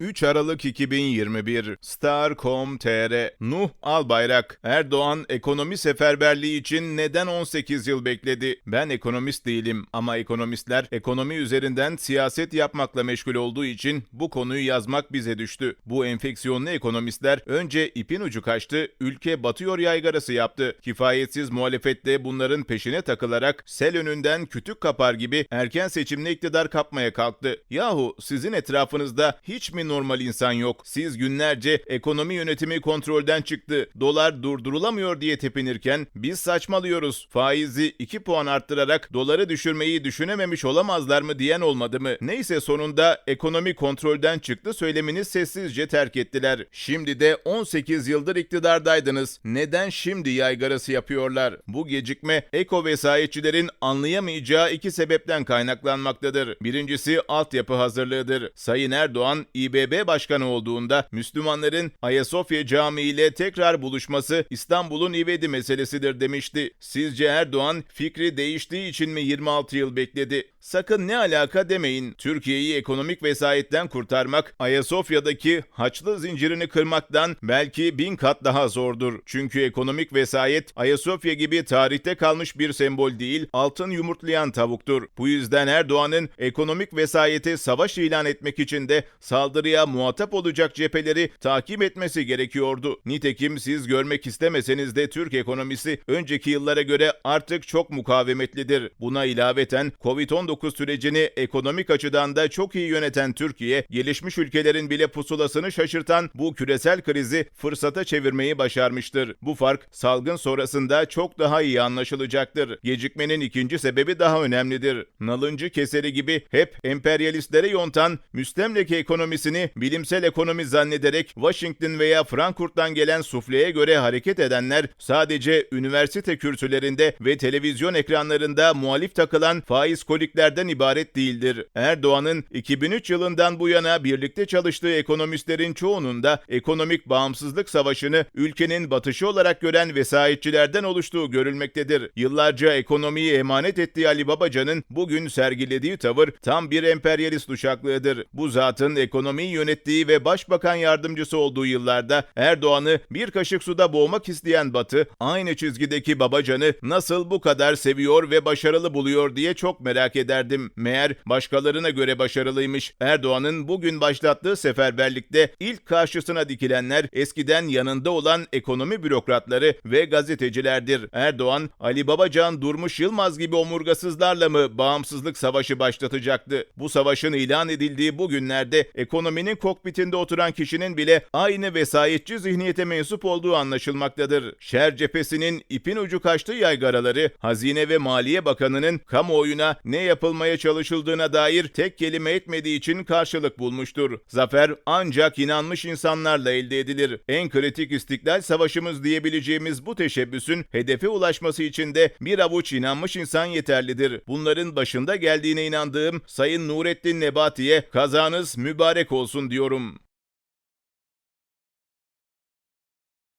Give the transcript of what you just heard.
3 Aralık 2021 Star.com.tr Nuh Albayrak Erdoğan ekonomi seferberliği için neden 18 yıl bekledi? Ben ekonomist değilim ama ekonomistler ekonomi üzerinden siyaset yapmakla meşgul olduğu için bu konuyu yazmak bize düştü. Bu enfeksiyonlu ekonomistler önce ipin ucu kaçtı, ülke batıyor yaygarası yaptı. Kifayetsiz muhalefette bunların peşine takılarak sel önünden kütük kapar gibi erken seçimle iktidar kapmaya kalktı. Yahu sizin etrafınızda hiç mi normal insan yok? Siz günlerce ekonomi yönetimi kontrolden çıktı, dolar durdurulamıyor diye tepinirken biz saçmalıyoruz. Faizi 2 puan arttırarak doları düşürmeyi düşünememiş olamazlar mı diyen olmadı mı? Neyse sonunda ekonomi kontrolden çıktı söylemini sessizce terk ettiler. Şimdi de 18 yıldır iktidardaydınız. Neden şimdi yaygarası yapıyorlar? Bu gecikme eko vesayetçilerin anlayamayacağı iki sebepten kaynaklanmaktadır. Birincisi altyapı hazırlığıdır. Sayın Erdoğan İBB Başkanı olduğunda Müslümanların Ayasofya Camii ile tekrar buluşması İstanbul'un ivedi meselesidir demişti. Sizce Erdoğan fikri değiştiği için mi 26 yıl bekledi? Sakın ne alaka demeyin. Türkiye'yi ekonomik vesayetten kurtarmak Ayasofya'daki haçlı zincirini kırmaktan belki bin kat daha zordur. Çünkü ekonomik vesayet Ayasofya gibi tarihte kalmış bir sembol değil, altın yumurtlayan tavuktur. Bu yüzden Erdoğan'ın ekonomik vesayete savaş ilan etmek için de saldırıya muhatap olacak cepheleri takip etmesi gerekiyordu. Nitekim siz görmek istemeseniz de Türk ekonomisi önceki yıllara göre artık çok mukavemetlidir. Buna ilaveten Covid-19 sürecini ekonomik açıdan da çok iyi yöneten Türkiye, gelişmiş ülkelerin bile pusulasını şaşırtan bu küresel krizi fırsata çevirmeyi başarmıştır. Bu fark salgın sonrasında çok daha iyi anlaşılacaktır. Gecikmenin ikinci sebebi daha önemlidir. Nalıncı keseri gibi hep emperyalistlere yontan müstemleke ekonomisini bilimsel ekonomi zannederek Washington veya Frankfurt'tan gelen sufleye göre hareket edenler sadece üniversite kürsülerinde ve televizyon ekranlarında muhalif takılan faiz koliklerden ibaret değildir. Erdoğan'ın 2003 yılından bu yana birlikte çalıştığı ekonomistlerin çoğunun da ekonomik bağımsızlık savaşını ülkenin batışı olarak gören vesayetçilerden oluştuğu görülmektedir. Yıllarca ekonomiyi emanet ettiği Ali Babacan'ın bugün sergilediği tavır tam bir emperyalist uşaklığıdır. Bu zatın ekonomiyi yönettiği ve başbakan yardımcısı olduğu yıllarda Erdoğan'ı bir kaşık suda boğmak isteyen Batı, aynı çizgideki Babacan'ı nasıl bu kadar seviyor ve başarılı buluyor diye çok merak ederdim. Meğer başkalarına göre başarılıymış. Erdoğan'ın bugün başlattığı seferberlikte ilk karşısına dikilenler eskiden yanında olan ekonomi bürokratları ve gazetecilerdir. Erdoğan, Ali Babacan, Durmuş Yılmaz gibi omurgasızlarla mı bağımsızlık savaşı başlatacaktı? Bu savaşın ilan edildiği bu günlerde ekonominin kokpitinde oturan kişinin bile aynı vesayetçi zihniyete mensup olduğu anlaşılmaktadır. Şer cephesinin ipin ucu kaçtığı yaygaraları, Hazine ve Maliye Bakanı'nın kamuoyuna ne yapılmaya çalışıldığına dair tek kelime etmediği için karşılık bulmuştur. Zafer ancak inanmış insanlarla elde edilir. En kritik istiklal savaşımız diyebileceğimiz bu teşebbüsün hedefe ulaşması için de bir avuç inanmış insan yeterlidir. Bunların başında geldiğine inandığım Sayın Nurettin Nebati'ye kazanız mübarek olsun diyorum.